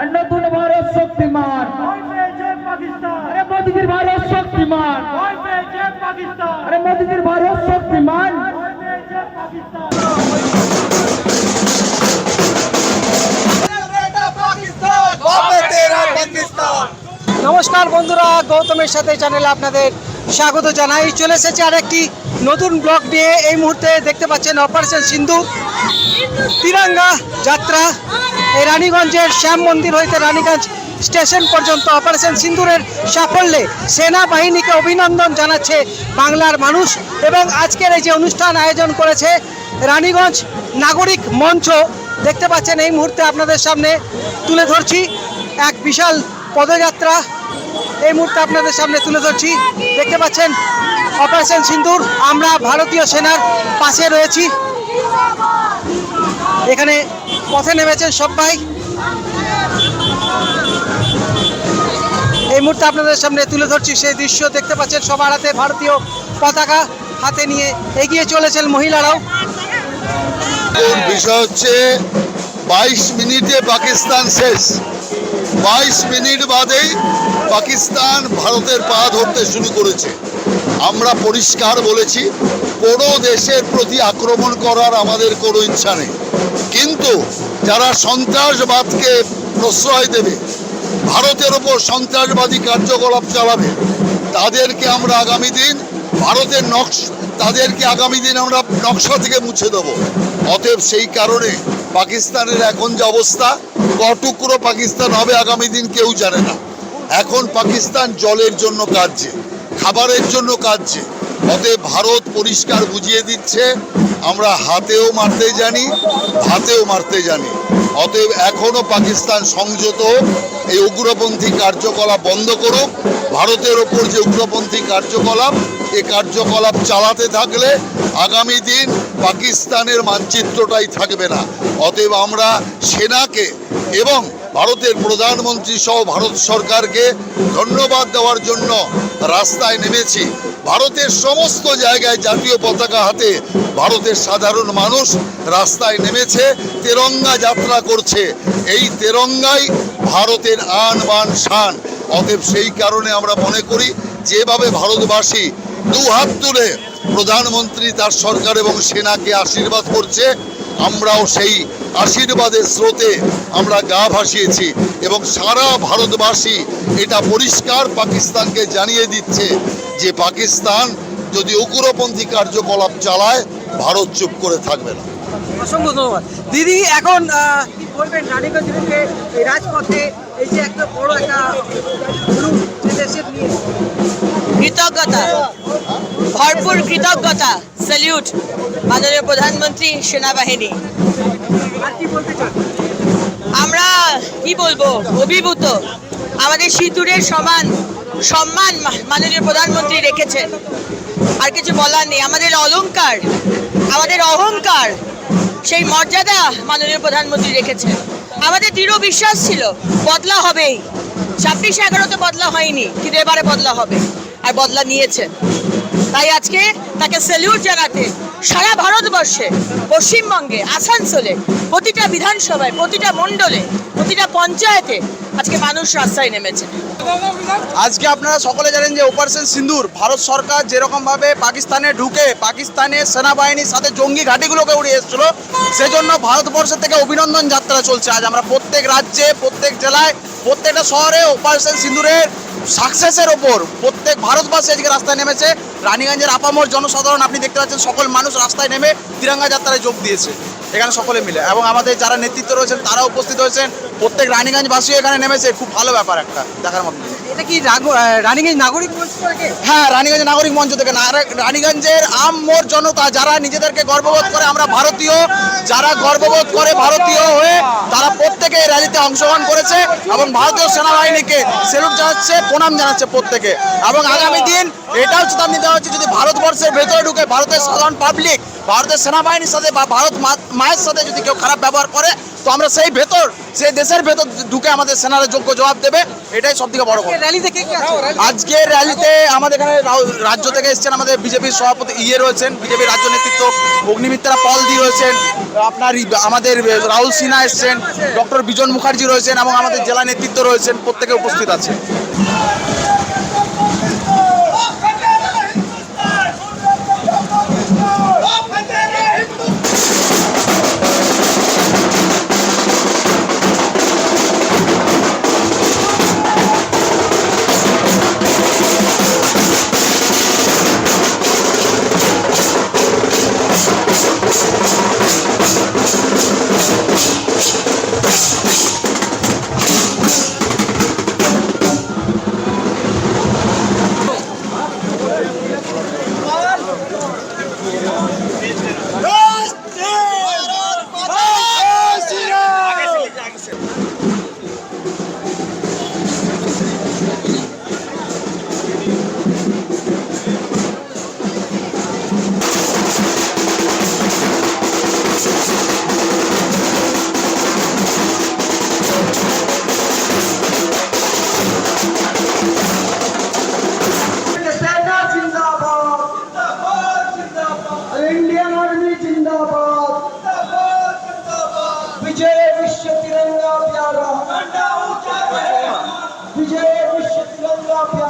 আর নতুন ভারত শক্তিমান। আরে মোদিজির ভারত শক্তিমান। আরে মোদিজির ভারত শক্তিমান। নমস্কার বন্ধুরা গৌতমের সাথে চ্যানেলে আপনাদের স্বাগত জানাই। চলে এসেছে আর একটি নতুন ব্লগ নিয়ে। এই মুহূর্তে দেখতে পাচ্ছেন অপারেশন সিন্ধু তিরঙ্গা যাত্রা। এই রানীগঞ্জের শ্যাম মন্দির হইতে রানীগঞ্জ স্টেশন পর্যন্ত অপারেশন সিন্দুরের সাফল্যে সেনাবাহিনীকে অভিনন্দন জানাচ্ছে বাংলার মানুষ এবং আজকের এই যে অনুষ্ঠান আয়োজন করেছে রানীগঞ্জ নাগরিক মঞ্চ, দেখতে পাচ্ছেন এই মুহূর্তে আপনাদের সামনে তুলে ধরছি এক বিশাল পদযাত্রা। এই মুহূর্তে আপনাদের সামনে তুলে ধরছি। দেখতে পাচ্ছেন অপারেশন সিন্দুর, আমরা ভারতীয় সেনার পাশে রয়েছি। এখানে পথে নেমেছেন সবাই। এই মুহূর্তে আপনাদের সামনে তুলে ধরছি সেই দৃশ্য। দেখতে পাচ্ছেন সবার হাতে ভারতীয় পতাকা হাতে নিয়ে এগিয়ে চলেছেন মহিলারাও। বিষয় হচ্ছে বাইশ মিনিটে পাকিস্তান শেষ। বাইশ মিনিট বাদেই পাকিস্তান ভারতের পা ধরতে শুরু করেছে। আমরা পরিষ্কার বলেছি, কোনো দেশের প্রতি আক্রমণ করার আমাদের কোনো ইচ্ছা নেই। কিন্তু যারা সন্ত্রাসবাদকে প্রশ্রয় দেবে, ভারতের ওপর সন্ত্রাসবাদী কার্যকলাপ চালাবে, তাদেরকে আমরা আগামী দিন ভারতের নকশ তাদেরকে আগামী দিন আমরা নকশা থেকে মুছে দেব। অতএব সেই কারণে পাকিস্তানের এখন যে অবস্থা, কটুকরো পাকিস্তান হবে আগামী দিন কেউ জানে না। এখন পাকিস্তান জলের জন্য কাঁদছে, খাবারের জন্য কাঁদছে। অতএব ভারত পরিষ্কার বুঝিয়ে দিচ্ছে, আমরা হাতেও মারতে জানি হাতেও মারতে জানি। অতএব এখনও পাকিস্তান সংযত এই উগ্রপন্থী কার্যকলাপ বন্ধ করুক, ভারতের ওপর যে উগ্রপন্থী কার্যকলাপ এই কার্যকলাপ চালাতে থাকলে আগামী দিন পাকিস্তানের মানচিত্রটাই থাকবে না। অতএব আমরা সেনাকে এবং ভারতের প্রধানমন্ত্রী সহ ভারত সরকারকে ধন্যবাদ দেওয়ার জন্য রাস্তায় নেমেছি। ভারতের সমস্ত জায়গায় জাতীয় পতাকা হাতে ভারতের সাধারণ মানুষ রাস্তায় নেমেছে, তেরঙ্গা যাত্রা করছে। এই তেরঙ্গাই ভারতের আন বান শান। অতএব সেই কারণে আমরা মনে করি, যেভাবে ভারতবাসী দু হাত তুলে প্রধানমন্ত্রী তার সরকার এবং সেনাকে আশীর্বাদ করছে। আমরাও সেই আশীর্বাদের স্রোতে আমরা গা ভাসিয়েছি এবং সারা ভারতবাসী এটা পরিষ্কার পাকিস্তানকে জানিয়ে দিচ্ছে যে পাকিস্তান যদি উগ্রপন্থী কার্যকলাপ চালায়, ভারত চুপ করে থাকবে না। দিদি, এখন রাজপথে এই যে একটা বড় একটা কৃতজ্ঞতা। ভরপুর কৃতজ্ঞতা। স্যালিউট মাননীয় প্রধানমন্ত্রী সেনাবাহিনী। আমরা কি বলব? অভিভূত। আমাদের সিঁদুরের সমান সম্মান মাননীয় প্রধানমন্ত্রী রেখেছেন। আর কিছু বলার নেই। আমাদের অলংকার, আমাদের অহংকার, সেই মর্যাদা মাননীয় প্রধানমন্ত্রী রেখেছেন। আমাদের দৃঢ় বিশ্বাস ছিল, বদলা হবেই। ছাব্বিশে এগারোতে বদলা হয়নি, কিন্তু এবারে বদলা হবে। আর বদলা নিয়েছেন তাই আজকে তাকে সেলিউট জানাতে সারা ভারতবর্ষে, পশ্চিমবঙ্গে, আসানসোলে, প্রতিটা বিধানসভায়, প্রতিটা মণ্ডলে, প্রতিটা পঞ্চায়েতে আজকে মানুষ রাস্তায় নেমেছে। আজকে আপনারা সকলে জানেন যে অপারেশন সিন্দুর, ভারত সরকার যেরকম ভাবে পাকিস্তানে ঢুকে পাকিস্তানের সেনাবাহিনীর সাথে জঙ্গি ঘাঁটিগুলোকে উড়িয়ে এসেছিল, সেজন্য ভারতবর্ষ থেকে অভিনন্দন যাত্রা চলছে। আজ আমরা প্রত্যেক রাজ্যে, প্রত্যেক জেলায়, প্রত্যেকটা শহরে অপারেশন সিন্দুরের সাকসেসের ওপর প্রত্যেক ভারতবাসী আজকে রাস্তায় নেমেছে। রানীগঞ্জের আপামর জনসাধারণ, আপনি দেখতে পাচ্ছেন সকল মানুষ রাস্তায় নেমে তিরঙ্গা যাত্রায় যোগ দিয়েছে। এখানে সকলে মিলে। এবং আমাদের যারা নেতৃত্ব রয়েছেন তারা উপস্থিত হয়েছেন। প্রত্যেক রানীগঞ্জবাসীও এখানে নেমেছে। খুব ভালো ব্যাপার একটা, দেখার মতো। এটা কি রানীগঞ্জ নাগরিক মঞ্চ হ্যাঁ রানীগঞ্জ নাগরিক মঞ্চ থেকে। রানীগঞ্জের আম মোর জনতা যারা নিজেদেরকে গর্ববোধ করে আমরা ভারতীয়, যারা গর্ববোধ করে ভারতীয় হয়ে তারা প্রত্যেকে এই র্যালিতে অংশগ্রহণ করেছে এবং ভারতীয় সেনাবাহিনীকে সেলুট জানাচ্ছে, প্রণাম জানাচ্ছে প্রত্যেকে। এবং আগামী দিন এটাও চেতাবনি দেওয়া হচ্ছে যদি ভারতবর্ষের ভেতরে ঢুকে ভারতের সাধারণ পাবলিক ভারতের সেনাবাহিনীর সাথে বা ভারত মায়ের সাথে যদি কেউ খারাপ ব্যবহার করে তো আমরা সেই ভেতর সেই দেশের ভেতর ঢুকে আমাদের সেনারা যোগ্য জবাব দেবে। এটাই সব থেকে বড় কথা। র্যালিতে আমাদের এখানে রাজ্য থেকে এসেছেন আমাদের বিজেপির সভাপতি ইয়ে রয়েছেন বিজেপির রাজ্য নেতৃত্ব অগ্নিমিত্রা পল দি রয়েছেন আপনার আমাদের রাহুল সিনহা এসেছেন ডক্টর বিজন মুখার্জি রয়েছেন এবং আমাদের জেলা নেতৃত্ব রয়েছেন প্রত্যেকে উপস্থিত আছে विजय विश्व तिरंगा प्यारा विजय विश्व तिरंगा प्यारा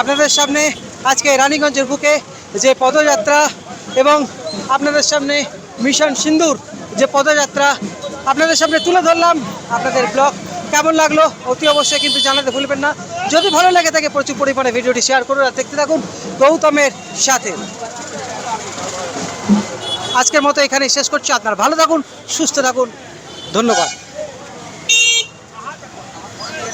আপনাদের সামনে আজকে রানীগঞ্জের বুকে যে পদযাত্রা এবং আপনাদের সামনে মিশন সিন্দুর যে পদযাত্রা, আপনাদের সামনে তুলে ধরলাম আপনাদের ব্লগ। কেমন লাগল? অতি অবশ্যই কিন্তু জানাতে ভুলবেন না। যদি ভালো লাগে থাকে প্রচুর পরিমাণে ভিডিওটি শেয়ার করুন আর দেখতে থাকুন গৌতমের সাথে। আজকের মতো এখানেই শেষ করছি। আপনারা ভালো থাকুন, সুস্থ থাকুন। ধন্যবাদ।